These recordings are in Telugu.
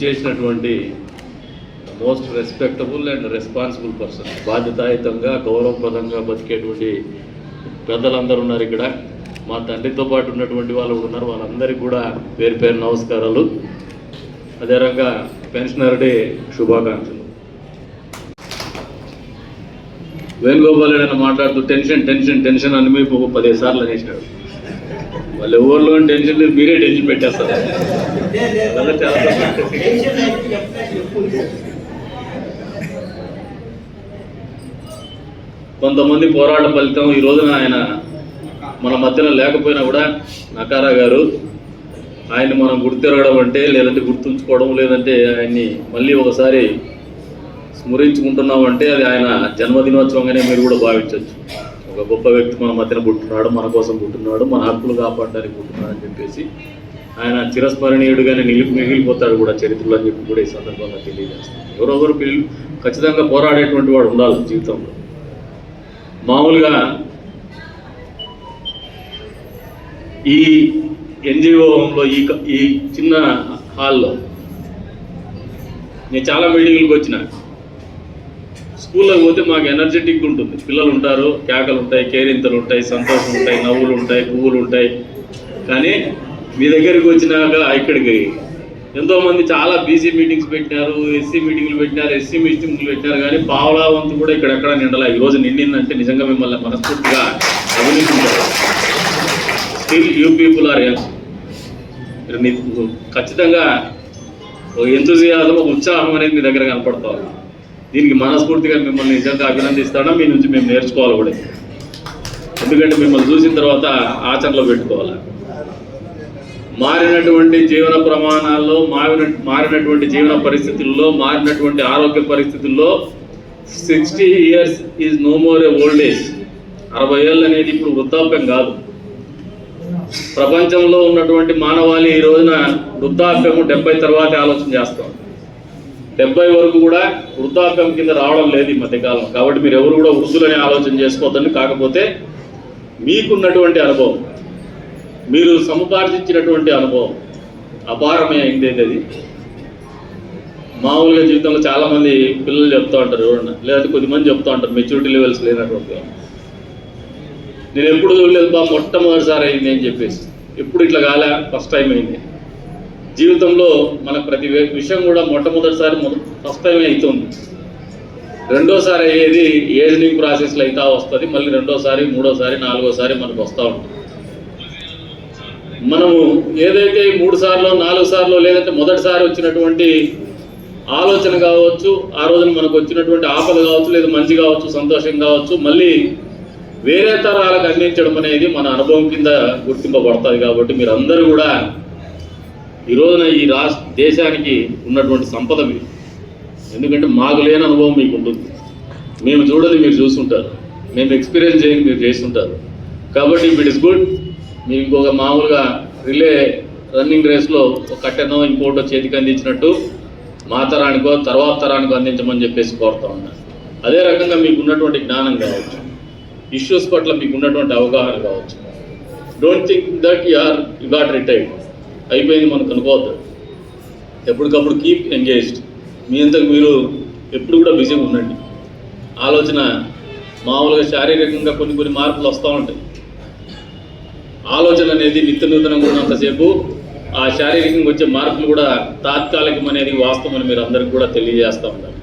విచ్చేసినటువంటి most respectable and responsible person బాధ్యతాయుతంగా గౌరవప్రదంగా బతికేటువంటి పెద్దలందరూ ఉన్నారు ఇక్కడ. మా తండ్రితో పాటు ఉన్నటువంటి వాళ్ళు కూడా ఉన్నారు. వాళ్ళందరికీ కూడా పేరు పేరు నమస్కారాలు. అదే రకంగా పెన్షనర్ డే శుభాకాంక్షలు. వేణుగోపాల్ రెడ్డి మాట్లాడుతూ టెన్షన్ టెన్షన్ టెన్షన్ అని మీకు పదిహేను సార్లు అనేసినాడు వాళ్ళు ఎవరిలో టెన్షన్ లేదు మీరే టెన్షన్ పెట్టేస్తారు. చాలా కొంతమంది పోరాట ఫలితం ఈ రోజున ఆయన మన మధ్యలో లేకపోయినా కూడా నకారా గారు ఆయన్ని మనం గుర్తిరగడం అంటే లేదంటే గుర్తుంచుకోవడం లేదంటే ఆయన్ని మళ్ళీ ఒకసారి స్మరించుకుంటున్నాం అంటే అది ఆయన జన్మదినోత్సవంగానే మీరు కూడా భావించవచ్చు. ఒక గొప్ప వ్యక్తి మన మధ్యన పుట్టున్నాడు మన కోసం పుట్టున్నాడు మన హక్కులు కాపాడడానికి పుట్టున్నాడు అని చెప్పేసి ఆయన చిరస్మరణీయుడుగానే నిలిపి మిగిలిపోతాడు కూడా చరిత్రలో అని చెప్పి కూడా ఈ సందర్భంగా తెలియజేస్తాను. ఎవరొకరు పిల్లలు ఖచ్చితంగా పోరాడేటువంటి వాడు ఉండాలి జీవితంలో. మామూలుగా ఈ ఎన్జిఓలో ఈ ఈ చిన్న హాల్లో నేను చాలా మీటింగ్లకు వచ్చిన. స్కూల్లోకి పోతే మాకు ఎనర్జెటిక్ ఉంటుంది. పిల్లలు ఉంటారు కేకలు ఉంటాయి కేరింతలు ఉంటాయి సంతోషం ఉంటాయి నవ్వులు ఉంటాయి పువ్వులు ఉంటాయి కానీ మీ దగ్గరికి వచ్చినాక ఇక్కడికి ఎంతోమంది చాలా బీసీ మీటింగ్స్ పెట్టినారు ఎస్సీ మీటింగ్లు పెట్టినారు ఎస్సీ మీటింగ్లు పెట్టినారు. కానీ పావలా వంతు కూడా ఇక్కడెక్కడ నిండలా. ఈ రోజు నిండిందంటే నిజంగా మిమ్మల్ని మనస్ఫూర్తిగా అభినందించారు స్టిల్ యూ పీపుల్ ఆర్ ఖచ్చితంగా ఒక ఎంతుజియాజం ఒక ఉత్సాహం అనేది మీ దగ్గర కనపడుతుంది దీనికి మనస్ఫూర్తిగా మిమ్మల్ని నిజంగా అభినందిస్తాడో మీ నుంచి మేము నేర్చుకోవాలి కూడా. ఎందుకంటే మిమ్మల్ని చూసిన తర్వాత ఆచరణలో పెట్టుకోవాలి? మారినటువంటి జీవన ప్రమాణాల్లో మారిన మారినటువంటి జీవన పరిస్థితుల్లో మారినటువంటి ఆరోగ్య పరిస్థితుల్లో sixty years is no more a old age. అరవై ఏళ్ళు అనేది ఇప్పుడు వృద్ధాప్యం కాదు. ప్రపంచంలో ఉన్నటువంటి మానవాళి ఈ రోజున వృద్ధాప్యము డెబ్బై తర్వాతే ఆలోచన చేస్తాం. డెబ్బై వరకు కూడా వృద్ధాప్యం కింద రావడం లేదు ఈ మధ్యకాలం. కాబట్టి మీరు ఎవరు కూడా వృద్ధులని ఆలోచన చేసుకోవద్దండి కాకపోతే మీకున్నటువంటి అనుభవం మీరు సముపార్జించినటువంటి అనుభవం అపారమే అయింది అది. మామూలుగా జీవితంలో చాలామంది పిల్లలు చెప్తూ ఉంటారు ఎవరన్నా లేదంటే కొద్దిమంది చెప్తూ ఉంటారు మెచ్యూరిటీ లెవెల్స్ లేనటువంటి నేను ఎప్పుడు చూడలేదు బా మొట్టమొదటిసారి అయింది అని చెప్పేసి. ఎప్పుడు ఇట్లా కాలే? ఫస్ట్ టైం అయింది. జీవితంలో మనకు ప్రతి విషయం కూడా మొట్టమొదటిసారి ఫస్ట్ టైం అవుతుంది రెండోసారి అయ్యేది ఏజనింగ్ ప్రాసెస్లో అయితే వస్తుంది మళ్ళీ రెండోసారి మూడోసారి నాలుగోసారి మనకు వస్తూ ఉంటుంది. మనము ఏదైతే మూడు సార్లు నాలుగు సార్లు లేదంటే మొదటిసారి వచ్చినటువంటి ఆలోచన కావచ్చు ఆ రోజున మనకు వచ్చినటువంటి ఆపలు కావచ్చు లేదా మంచి కావచ్చు సంతోషం కావచ్చు మళ్ళీ వేరే తరాలకు అందించడం అనేది మన అనుభవం కింద గుర్తింపబడుతుంది కాబట్టి మీరు అందరూ కూడా ఈ రోజున ఈ రాష్ట్ర దేశానికి ఉన్నటువంటి సంపద మీరు ఎందుకంటే మాకు లేని అనుభవం మీకు ఉంటుంది. మేము చూడని మీరు చూస్తుంటారు. మేము ఎక్స్పీరియన్స్ చేయని మీరు చేస్తుంటారు. కాబట్టి ఇట్ ఇస్ గుడ్ మీరు ఇంకొక మామూలుగా రిలే రన్నింగ్ రేస్లో ఒక కట్టెనో ఇంకోటో చేతికి అందించినట్టు మా తరానికో తర్వాత తరానికో అందించమని చెప్పేసి కోరుతా ఉన్నాను అదే రకంగా మీకు ఉన్నటువంటి జ్ఞానం కావచ్చు. ఇష్యూస్ పట్ల మీకు ఉన్నటువంటి అవగాహన కావచ్చు. Don't think that you are you got retired అయిపోయింది మనకు అనుకోవద్దు ఎప్పటికప్పుడు కీప్ ఎంగేజ్డ్ మీ అంతకు మీరు ఎప్పుడు కూడా బిజీగా ఉండండి. ఆలోచన మామూలుగా శారీరకంగా కొన్ని కొన్ని మార్పులు వస్తూ ఉంటాయి. ఆలోచన అనేది నిత్య నూతనంగా ఉన్నంతసేపు ఆ శారీరకంగా వచ్చే మార్పులు కూడా తాత్కాలికం అనేది వాస్తవం అని మీరు అందరికి కూడా తెలియజేస్తూ ఉండాలి.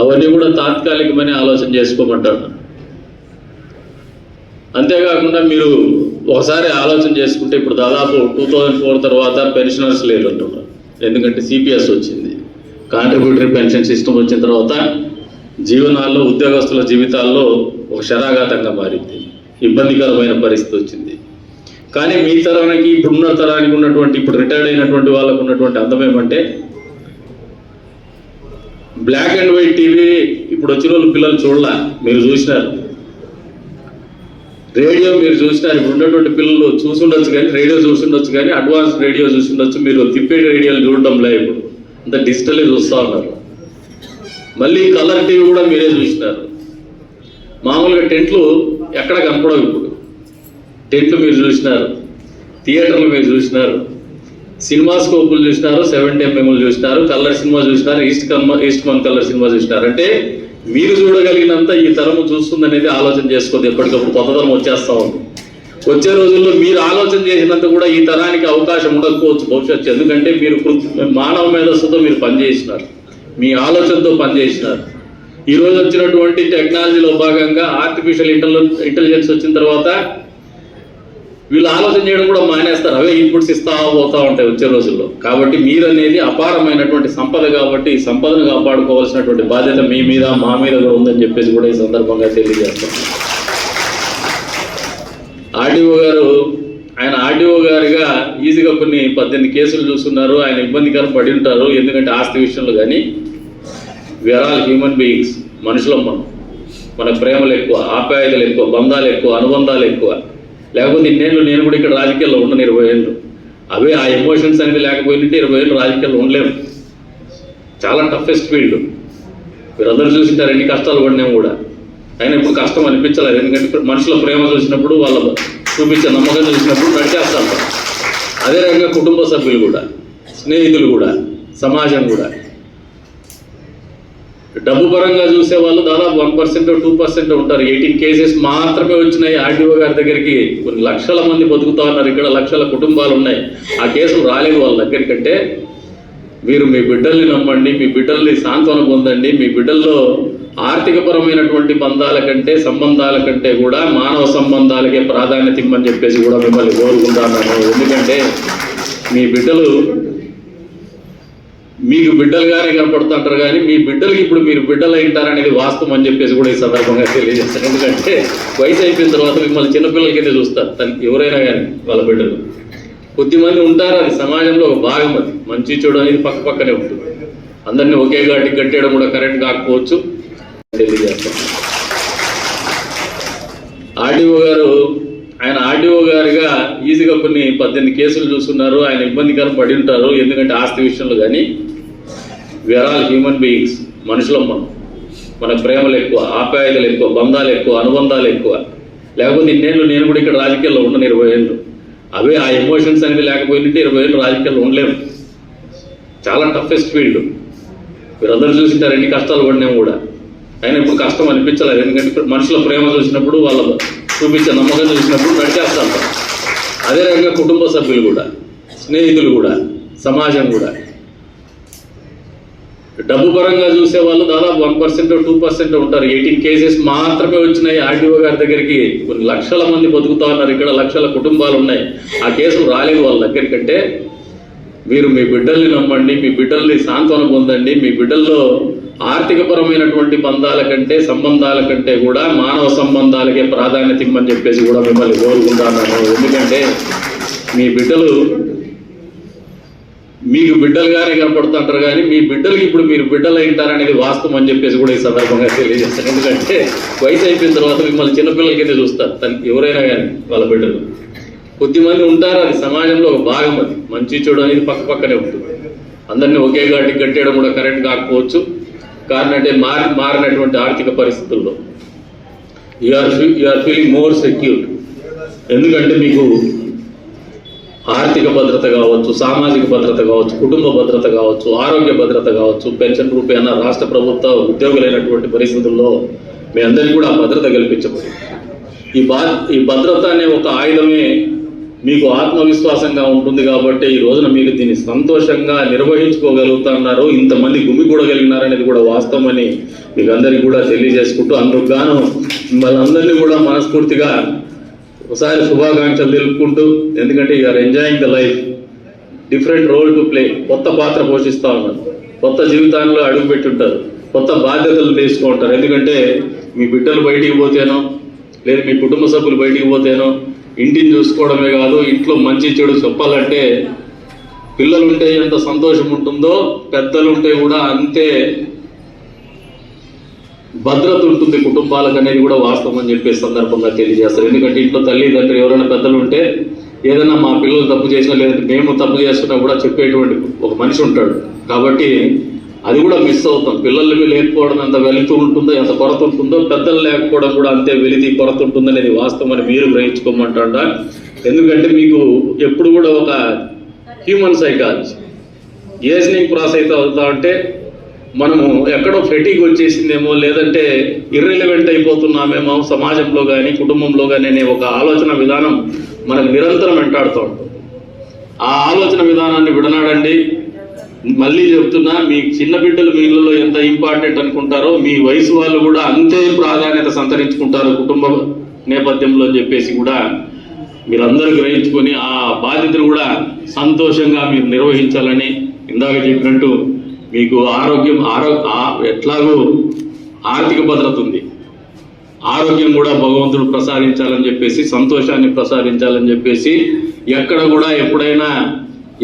అవన్నీ కూడా తాత్కాలికమని ఆలోచన చేసుకోమంటారు. అంతేకాకుండా మీరు ఒకసారి ఆలోచన చేసుకుంటే ఇప్పుడు దాదాపు టూ థౌజండ్ ఫోర్ తర్వాత పెన్షనర్స్ లేరు అంటున్నారు ఎందుకంటే సిపిఎస్ వచ్చింది. కాంట్రిబ్యూటరీ పెన్షన్ సిస్టమ్ వచ్చిన తర్వాత జీవనాల్లో ఉద్యోగస్తుల జీవితాల్లో ఒక శరాఘాతంగా మారింది. ఇబ్బందికరమైన పరిస్థితి వచ్చింది. కానీ మీ తరానికి ఇప్పుడున్న తరానికి ఉన్నటువంటి ఇప్పుడు రిటైర్డ్ అయినటువంటి వాళ్ళకు ఉన్నటువంటి అందం ఏమంటే బ్లాక్ అండ్ వైట్ టీవీ ఇప్పుడు వచ్చిన వాళ్ళు పిల్లలు చూడాల. మీరు చూసినారు. రేడియో మీరు చూసినారు ఇప్పుడు ఉన్నటువంటి పిల్లలు చూసుండొచ్చు కానీ రేడియో చూసుండొచ్చు కానీ అడ్వాన్స్ రేడియో చూసుండొచ్చు మీరు తిప్పే రేడియోలు చూడడం లే ఇప్పుడు. అంత డిజిటలే చూస్తూ ఉన్నారు. మళ్ళీ కలర్ టీవీ కూడా మీరే చూసినారు. మామూలుగా టెంట్లు ఎక్కడ కనపడవు ఇప్పుడు. టెంట్లు మీరు చూసినారు థియేటర్లు మీరు చూసినారు సినిమా స్కోపులు చూసినారు సెవెంటీ ఎంఎంలు చూసినారు కలర్ సినిమా చూసినారు ఈస్ట్ కమ్మ ఈస్ట్ మన్ కలర్ సినిమా చూసినారు. అంటే మీరు చూడగలిగినంత ఈ తరము చూస్తుందనేది ఆలోచన చేసుకోదు. ఎప్పటికప్పుడు కొత్త తరం వచ్చేస్తా ఉంది. వచ్చే రోజుల్లో మీరు ఆలోచన చేసినంత కూడా ఈ తరానికి అవకాశం ఉండకపోవచ్చు భవిష్యత్తు. ఎందుకంటే మీరు మానవ మేధస్సుతో మీరు పనిచేసినారు. మీ ఆలోచనతో పనిచేసినారు. ఈరోజు వచ్చినటువంటి టెక్నాలజీలో భాగంగా ఆర్టిఫిషియల్ ఇంటెలిజెన్స్ వచ్చిన తర్వాత వీళ్ళు ఆలోచన చేయడం కూడా మానేస్తారు. అవే ఇన్పుట్స్ ఇస్తా పోతా ఉంటాయి వచ్చే రోజుల్లో. కాబట్టి మీరు అనేది అపారమైనటువంటి సంపద కాబట్టి ఈ సంపదను కాపాడుకోవాల్సినటువంటి బాధ్యత మీ మీద మా మీద కూడా ఉందని చెప్పేసి కూడా ఈ సందర్భంగా తెలియజేస్తాం. ఆర్డీఓ గారు ఆయన ఆర్డీఓ గారిగా ఈజీగా కొన్ని పద్దెనిమిది కేసులు చూస్తున్నారు. ఆయన ఇబ్బందికరం పడి ఉంటారు. ఎందుకంటే ఆస్తి విషయంలో కానీ వేర్ ఆల్ హ్యూమన్ బీయింగ్స్ మనుషులం మనం. మన ప్రేమలు ఎక్కువ ఆప్యాయతలు ఎక్కువ బంధాలు ఎక్కువ అనుబంధాలు ఎక్కువ. లేకపోతే ఇన్నేళ్ళు నేను కూడా ఇక్కడ రాజకీయాల్లో ఉండను ఇరవై ఏళ్ళు. అవే ఆ ఎమోషన్స్ అనేది లేకపోయినట్టు ఇరవై ఏళ్ళు రాజకీయాల్లో ఉండలేము. చాలా టఫెస్ట్ ఫీల్డ్ మీరందరూ చూసింటారు ఎన్ని కష్టాలు పడినాము కూడా. అయినా ఇప్పుడు కష్టం అనిపించలేదు. ఎందుకంటే మనుషుల ప్రేమ చూసినప్పుడు వాళ్ళ చూపించే నమ్మకం చూసినప్పుడు నడిచేస్తాం. అదే రకంగా కుటుంబ సభ్యులు కూడా స్నేహితులు కూడా సమాజం కూడా. డబ్బు పరంగా చూసే వాళ్ళు దాదాపు వన్ పర్సెంట్ టూ పర్సెంట్ ఉంటారు. ఎయిటీన్ కేసెస్ మాత్రమే వచ్చినాయి. ఆర్డీఓ గారి దగ్గరికి కొన్ని లక్షల మంది బతుకుతా ఉన్నారు. ఇక్కడ లక్షల కుటుంబాలు ఉన్నాయి. ఆ కేసులు రాలేదు వాళ్ళ దగ్గరికంటే మీరు మీ బిడ్డల్ని నమ్మండి మీ బిడ్డల్ని సాంత్వన పొందండి మీ బిడ్డల్లో ఆర్థికపరమైనటువంటి బంధాల కంటే సంబంధాల కంటే కూడా మానవ సంబంధాలకే ప్రాధాన్యత ఇమ్మని చెప్పేసి కూడా మిమ్మల్ని కోరుకుంటాను. ఎందుకంటే మీ బిడ్డలు మీకు బిడ్డలుగానే కనపడుతుంటారు కానీ మీ బిడ్డలకి ఇప్పుడు మీరు బిడ్డలు అయింటారనేది వాస్తవం అని చెప్పేసి కూడా ఈ సందర్భంగా తెలియజేస్తాను ఎందుకంటే వయసు అయిపోయిన తర్వాత మిమ్మల్ని చిన్నపిల్లల కింద చూస్తారు. తనకి ఎవరైనా కానీ వాళ్ళ బిడ్డలు. కొద్దిమంది ఉంటారు అది సమాజంలో ఒక భాగం అది. మంచి చెడు అనేది పక్క పక్కనే ఉంటుంది. అందరినీ ఒకే గాటికి కట్టేయడం కూడా కరెక్ట్ కాకపోవచ్చు. తెలియజేస్తాం ఆర్డీఓ గారు ఆయన ఆర్డీఓ గారిగా ఈజీగా కొన్ని పద్దెనిమిది కేసులు చూస్తున్నారు ఆయన ఇబ్బందికరం పడి ఉంటారు. ఎందుకంటే ఆస్తి విషయంలో కానీ వేర్ ఆల్ హ్యూమన్ బీయింగ్స్ మనుషులం మనం. మన ప్రేమలు ఎక్కువ ఆప్యాయతలు ఎక్కువ బంధాలు ఎక్కువ అనుబంధాలు ఎక్కువ. లేకపోతే ఇన్నేళ్ళు నేను కూడా ఇక్కడ రాజకీయాల్లో ఉండను ఇరవై ఏళ్ళు. అవే ఆ ఎమోషన్స్ అనేది లేకపోయినట్టు ఇరవై ఏళ్ళు రాజకీయాల్లో ఉండలేము. చాలా టఫెస్ట్ ఫీల్డ్ మీరందరూ చూసింటారు ఎన్ని కష్టాలు పడినాము కూడా. అయినా ఇప్పుడు కష్టం అనిపించలేదు. ఎందుకంటే మనుషుల ప్రేమ చూసినప్పుడు వాళ్ళ చూపించే నమ్మకం చూసినప్పుడు నడిచేస్తాం. అదే రకంగా కుటుంబ సభ్యులు కూడా స్నేహితులు కూడా సమాజం కూడా. డబ్బు పరంగా చూసే వాళ్ళు దాదాపు వన్ పర్సెంట్ టూ పర్సెంట్ ఉంటారు. ఎయిటీన్ కేసెస్ మాత్రమే వచ్చినాయి ఆర్డీఓ గారి దగ్గరికి. కొన్ని లక్షల మంది బతుకుతా ఉన్నారు. ఇక్కడ లక్షల కుటుంబాలు ఉన్నాయి. ఆ కేసులు రాలేదు వాళ్ళ దగ్గరికంటే మీరు మీ బిడ్డల్ని నమ్మండి మీ బిడ్డల్ని సాంత్వన పొందండి మీ బిడ్డల్లో ఆర్థికపరమైనటువంటి బంధాల కంటే సంబంధాల కంటే కూడా మానవ సంబంధాలకే ప్రాధాన్యత ఇమ్మని చెప్పేసి కూడా మిమ్మల్ని కోరుకుంటాను. ఎందుకంటే మీ బిడ్డలు మీకు బిడ్డలుగానే కనపడుతుంటారు కానీ మీ బిడ్డలకి ఇప్పుడు మీరు బిడ్డలు అయింటారనేది వాస్తవం అని చెప్పేసి కూడా ఈ సందర్భంగా తెలియజేస్తాను. ఎందుకంటే వయసు అయిపోయిన తర్వాత మిమ్మల్ని చిన్నపిల్లల కింద చూస్తారు తనకి ఎవరైనా కానీ వాళ్ళ బిడ్డలు. కొద్దిమంది ఉంటారు అది సమాజంలో ఒక భాగం అది. మంచి చెడు అనేది పక్క పక్కనే ఉంటుంది. అందరినీ ఒకే గాటికి కట్టేయడం కూడా కరెక్ట్ కాకపోవచ్చు. కారణం అంటే మారి మారినటువంటి ఆర్థిక పరిస్థితుల్లో. You're you're feeling more secure ఎందుకంటే మీకు ఆర్థిక భద్రత కావచ్చు సామాజిక భద్రత కావచ్చు కుటుంబ భద్రత కావచ్చు ఆరోగ్య భద్రత కావచ్చు పెన్షన్ రూపేణ రాష్ట్ర ప్రభుత్వ ఉద్యోగులైనటువంటి పరిస్థితుల్లో మీ అందరికీ కూడా భద్రత కల్పించబడింది ఈ బా ఈ భద్రత అనే ఒక ఆయుధమే మీకు ఆత్మవిశ్వాసంగా ఉంటుంది కాబట్టి ఈ రోజున మీరు దీన్ని సంతోషంగా నిర్వహించుకోగలుగుతున్నారు. ఇంతమంది గుమిగూడగలిగినారనేది కూడా వాస్తవమని మీకు అందరికీ కూడా తెలియజేసుకుంటూ అందుకు గాను మిమ్మల్ని అందరినీ కూడా మనస్ఫూర్తిగా ఒకసారి శుభాకాంక్షలు తెలుపుకుంటూ ఎందుకంటే you're enjoying the life different role to play కొత్త పాత్ర పోషిస్తూ ఉన్నారు. కొత్త జీవితాల్లో అడుగు పెట్టుంటారు. కొత్త బాధ్యతలు తీసుకుంటారు ఎందుకంటే మీ బిడ్డలు బయటికి పోతేనో లేదు మీ కుటుంబ సభ్యులు బయటికి పోతేనో ఇంటిని చూసుకోవడమే కాదు ఇంట్లో మంచి చెడు చెప్పాలంటే పిల్లలు ఉంటే ఎంత సంతోషం ఉంటుందో పెద్దలుంటే కూడా అంతే భద్రత ఉంటుంది కుటుంబాలకు అనేది కూడా వాస్తవం అని చెప్పే సందర్భంగా తెలియజేస్తారు. ఎందుకంటే ఇంట్లో తల్లిదండ్రులు ఎవరైనా పెద్దలు ఉంటే ఏదైనా మా పిల్లలు తప్పు చేసినా లేదంటే మేము తప్పు చేస్తున్నా కూడా చెప్పేటువంటి ఒక మనిషి ఉంటాడు. కాబట్టి అది కూడా మిస్ అవుతాం. పిల్లలు లేకపోవడం ఎంత వెళుతూ ఉంటుందో ఎంత కొరత ఉంటుందో పెద్దలు లేకపోవడం కూడా అంతే వెలితి కొరత ఉంటుంది అనేది వాస్తవం అని మీరు గ్రహించుకోమంటాడ ఎందుకంటే మీకు ఎప్పుడు కూడా ఒక హ్యూమన్ సైకాలజీ ఏజనింగ్ ప్రాసెస్ అయితే అవుతా ఉంటే మనము ఎక్కడో ఫెటీగ్ వచ్చేసిందేమో లేదంటే ఇర్రెలివెంట్ అయిపోతున్నామేమో సమాజంలో కానీ కుటుంబంలో కానీ అనే ఒక ఆలోచన విధానం మనకు నిరంతరం వెంటాడుతూ ఉంటుంది. ఆ ఆలోచన విధానాన్ని విడనాడండి. మళ్ళీ చెప్తున్నా మీ చిన్న బిడ్డలు మీ ఇళ్ళలో ఎంత ఇంపార్టెంట్ అనుకుంటారో మీ వయసు వాళ్ళు కూడా అంతే ప్రాధాన్యత సంతరించుకుంటారు కుటుంబ నేపథ్యంలో చెప్పేసి కూడా మీరందరూ గ్రహించుకొని ఆ బాధ్యతను కూడా సంతోషంగా మీరు నిర్వహించాలని ఇందాక చెప్పినట్టు మీకు ఆరోగ్యం ఆరో ఎట్లాగూ ఎట్లాగో ఆర్థిక భద్రత ఉంది. ఆరోగ్యం కూడా భగవంతుడు ప్రసాదించాలని చెప్పేసి సంతోషాన్ని ప్రసాదించాలని చెప్పేసి ఎక్కడ కూడా ఎప్పుడైనా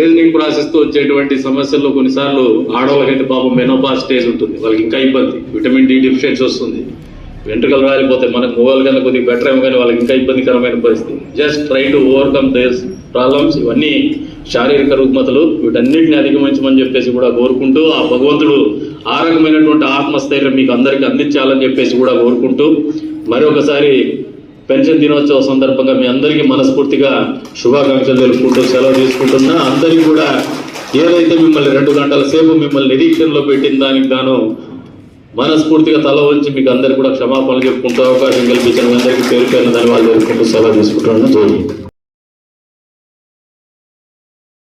ఏజింగ్ ప్రాసెస్తో వచ్చేటువంటి సమస్యల్లో కొన్నిసార్లు ఆడవాళ్ళకైతే పాపం మెనోపా స్టేజ్ ఉంటుంది. వాళ్ళకి ఇంకా ఇబ్బంది. విటమిన్ డి డిఫిషియన్సీ వస్తుంది. వెంట్రుకలు రాలిపోతే మనకు మొగలు కన్నా కొద్దిగా బెటర్ ఏమో కానీ వాళ్ళకి ఇంకా ఇబ్బందికరమైన పరిస్థితి. Just try to overcome these problems. ఇవన్నీ శారీరక రుగ్మతలు వీటన్నిటిని అధిగమించమని చెప్పేసి కూడా కోరుకుంటూ ఆ భగవంతుడు ఆ రకమైనటువంటి ఆత్మస్థైర్యం మీకు అందరికీ అందించాలని చెప్పేసి కూడా కోరుకుంటూ మరొకసారి పెన్షన్ దినోత్సవ సందర్భంగా మీ అందరికీ మనస్ఫూర్తిగా శుభాకాంక్షలు తెలుపుకుంటూ సెలవు తీసుకుంటున్నా. అందరికీ కూడా ఏదైతే మిమ్మల్ని రెండు గంటల సేపు మిమ్మల్ని నిరీక్షణలో పెట్టిన దానికి గాను మనస్ఫూర్తిగా తల వంచి మీకు అందరికీ కూడా క్షమాపణలు చెప్పుకుంటూ అవకాశం కల్పించిన అందరికీ పేరు పేరున ధన్యవాదాలు తెలుపుకుంటూ సెలవు తీసుకుంటున్నాను. జై